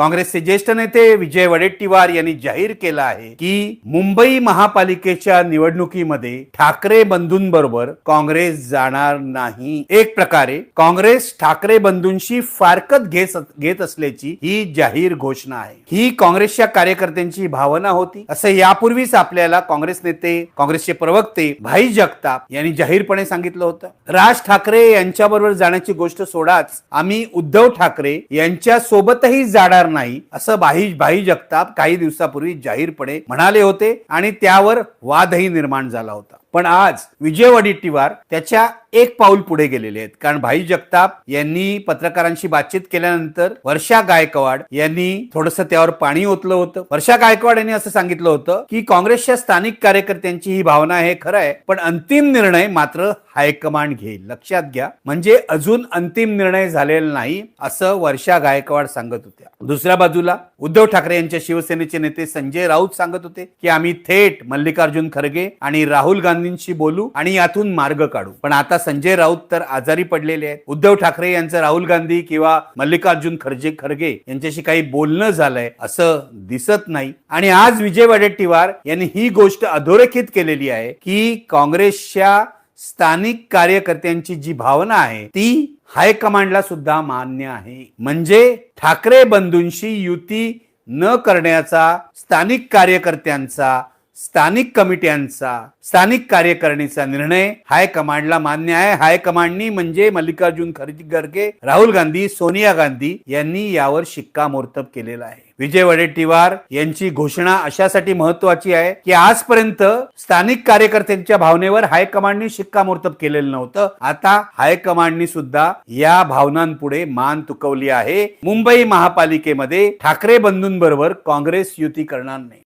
काँग्रेसचे ज्येष्ठ नेते विजय वडेट्टीवार यांनी जाहीर केलं आहे की मुंबई महापालिकेच्या निवडणुकीमध्ये ठाकरे बंधूंबरोबर काँग्रेस जाणार नाही. एक प्रकारे काँग्रेस ठाकरे बंधूंशी फारकत घेत घेत असल्याची ही जाहीर घोषणा आहे. ही काँग्रेसच्या कार्यकर्त्यांची भावना होती. असं यापूर्वीच आपल्याला काँग्रेस नेते काँग्रेसचे प्रवक्ते भाई जगताप यांनी जाहीरपणे सांगितलं होतं. राज ठाकरे यांच्याबरोबर जाण्याची गोष्ट सोडाच. आम्ही उद्धव ठाकरे यांच्या सोबतही जाणार नाही. असं भाई भाई जगताप काही दिवसापूर्वी जाहीरपणे म्हणाले होते आणि त्यावर वादही निर्माण झाला होता. पण आज विजय वडेट्टीवार त्याच्या एक पाऊल पुढे गेलेले आहेत. कारण भाई जगताप यांनी पत्रकारांशी बातचीत केल्यानंतर वर्षा गायकवाड यांनी थोडस त्यावर पाणी ओतलं होतं. वर्षा गायकवाड यांनी असं सांगितलं होतं की काँग्रेसच्या स्थानिक कार्यकर्त्यांची ही भावना आहे खरं आहे पण अंतिम निर्णय मात्र हायकमांड घेईल. लक्षात घ्या. म्हणजे अजून अंतिम निर्णय झालेला नाही असं वर्षा गायकवाड सांगत होत्या. दुसऱ्या बाजूला उद्धव ठाकरे यांच्या शिवसेनेचे नेते संजय राऊत सांगत होते की आम्ही थेट मल्लिकार्जुन खरगे आणि राहुल गांधी गांधींशी बोलू आणि यातून मार्ग काढू. पण आता संजय राऊत तर आजारी पडलेले आहेत. उद्धव ठाकरे यांचं राहुल गांधी किंवा मल्लिकार्जुन खरजे खरगे यांच्याशी काही बोलणं झालंय असं दिसत नाही. आणि आज विजय वडेट्टीवार यांनी ही गोष्ट अधोरेखित केलेली आहे की काँग्रेसच्या स्थानिक कार्यकर्त्यांची जी भावना आहे ती हायकमांडला सुद्धा मान्य आहे. म्हणजे ठाकरे बंधूंशी युती न करण्याचा स्थानिक कार्यकर्त्यांचा स्थानिक कमिट्यांचा स्थानिक कार्यकारिणीचा निर्णय हायकमांडला मान्य आहे. हायकमांडनी म्हणजे मल्लिकार्जुन खरगे राहुल गांधी सोनिया गांधी यांनी यावर शिक्कामोर्तब केलेला आहे. विजय वडेट्टीवार यांची घोषणा अशासाठी महत्वाची आहे की आजपर्यंत स्थानिक कार्यकर्त्यांच्या भावनेवर हायकमांडनी शिक्कामोर्तब केलेलं नव्हतं. आता हायकमांडनी सुद्धा या भावनांपुढे मान तुकवली आहे. मुंबई महापालिकेमध्ये ठाकरे बंधूंबरोबर काँग्रेस युती करणार नाही.